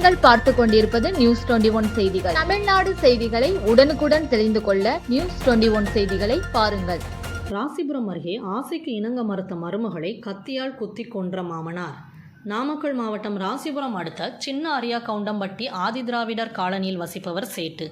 பார்த்து கொண்டிருப்பது news twenty one செய்திகள். தமிழ்நாடு செய்திகளை உடனுக்குடன் தெரிந்து கொள்ள நியூஸ் டுவெண்டி ஒன் செய்திகளை பாருங்கள். ராசிபுரம் அருகே ஆசைக்கு இணங்க மறுத்த மருமகளை கத்தியால் குத்தி கொன்ற மாமனார். நாமக்கல் மாவட்டம் ராசிபுரம் அடுத்த சின்ன அரியா கவுண்டம்பட்டி ஆதிதிராவிடர் காலனியில் வசிப்பவர் சேட்டு.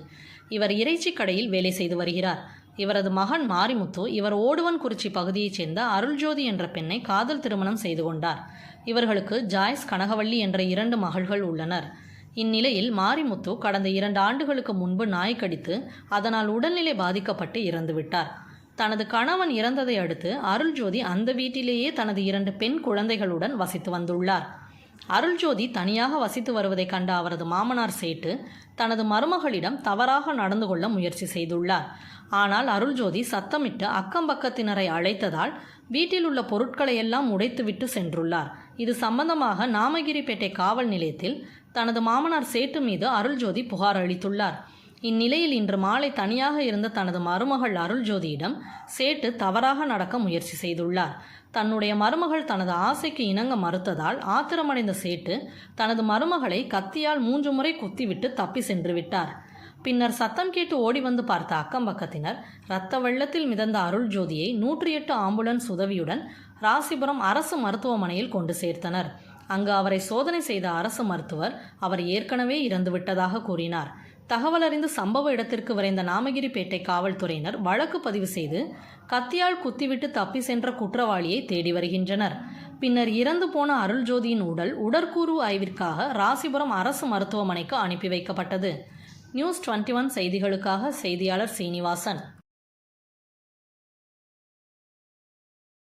இவர் இறைச்சி கடையில் வேலை செய்து வருகிறார். இவரது மகன் மாரிமுத்து இவர் ஓடுவன்குறிச்சி பகுதியைச் சேர்ந்த அருள்ஜோதி என்ற பெண்ணை காதல் திருமணம் செய்து கொண்டார். இவர்களுக்கு ஜாய்ஸ் கனகவள்ளி என்ற இரண்டு மகள்கள் உள்ளனர். இந்நிலையில் மாரிமுத்து கடந்த இரண்டு ஆண்டுகளுக்கு முன்பு நாய் கடித்து அதனால் உடல்நிலை பாதிக்கப்பட்டு இறந்துவிட்டார். தனது கணவன் இறந்ததை அடுத்து அருள்ஜோதி அந்த வீட்டிலேயே தனது இரண்டு பெண் குழந்தைகளுடன் வசித்து வந்துள்ளார். அருள்ஜோதி தனியாக வசித்து வருவதை கண்ட அவரது மாமனார் சேட்டு தனது மருமகளிடம் தவறாக நடந்து கொள்ள முயற்சி செய்துள்ளார். ஆனால் அருள்ஜோதி சத்தமிட்டு அக்கம் பக்கத்தினரை அழைத்ததால் வீட்டில் உள்ள பொருட்களை எல்லாம் உடைத்துவிட்டு சென்றுள்ளார். இது சம்பந்தமாக நாமகிரிப்பேட்டை காவல் நிலையத்தில் தனது மாமனார் சேட்டு மீது அருள்ஜோதி புகார் அளித்துள்ளார். இந்நிலையில் இன்று மாலை தனியாக இருந்த தனது மருமகள் அருள்ஜோதியிடம் சேட்டு தவறாக நடக்க முயற்சி செய்துள்ளார். தன்னுடைய மருமகள் தனது ஆசைக்கு இணங்க மறுத்ததால் ஆத்திரமடைந்த சேட்டு தனது மருமகளை கத்தியால் மூன்று முறை குத்திவிட்டு தப்பி சென்று விட்டார். பின்னர் சத்தம் கேட்டு ஓடி வந்து பார்த்த அக்கம் பக்கத்தினர் இரத்த வெள்ளத்தில் மிதந்த அருள் ஜோதியை நூற்றி எட்டு ஆம்புலன்ஸ் உதவியுடன் ராசிபுரம் அரசு மருத்துவமனையில் கொண்டு சேர்த்தனர். அங்கு அவரை சோதனை செய்த அரசு மருத்துவர் அவர் ஏற்கனவே இறந்துவிட்டதாக கூறினார். தகவல் அறிந்து சம்பவ இடத்திற்கு விரைந்த நாமகிரிப்பேட்டை காவல்துறையினர் வழக்கு பதிவு செய்து கத்தியால் குத்திவிட்டு தப்பி சென்ற குற்றவாளியை தேடி வருகின்றனர். பின்னர் இறந்து போன அருள்ஜோதியின் உடல் உடற்கூறு ஆய்விற்காக ராசிபுரம் அரசு மருத்துவமனைக்கு அனுப்பி வைக்கப்பட்டது. நியூஸ் டுவெண்ட்டி ஒன் செய்திகளுக்காக செய்தியாளர் சீனிவாசன்.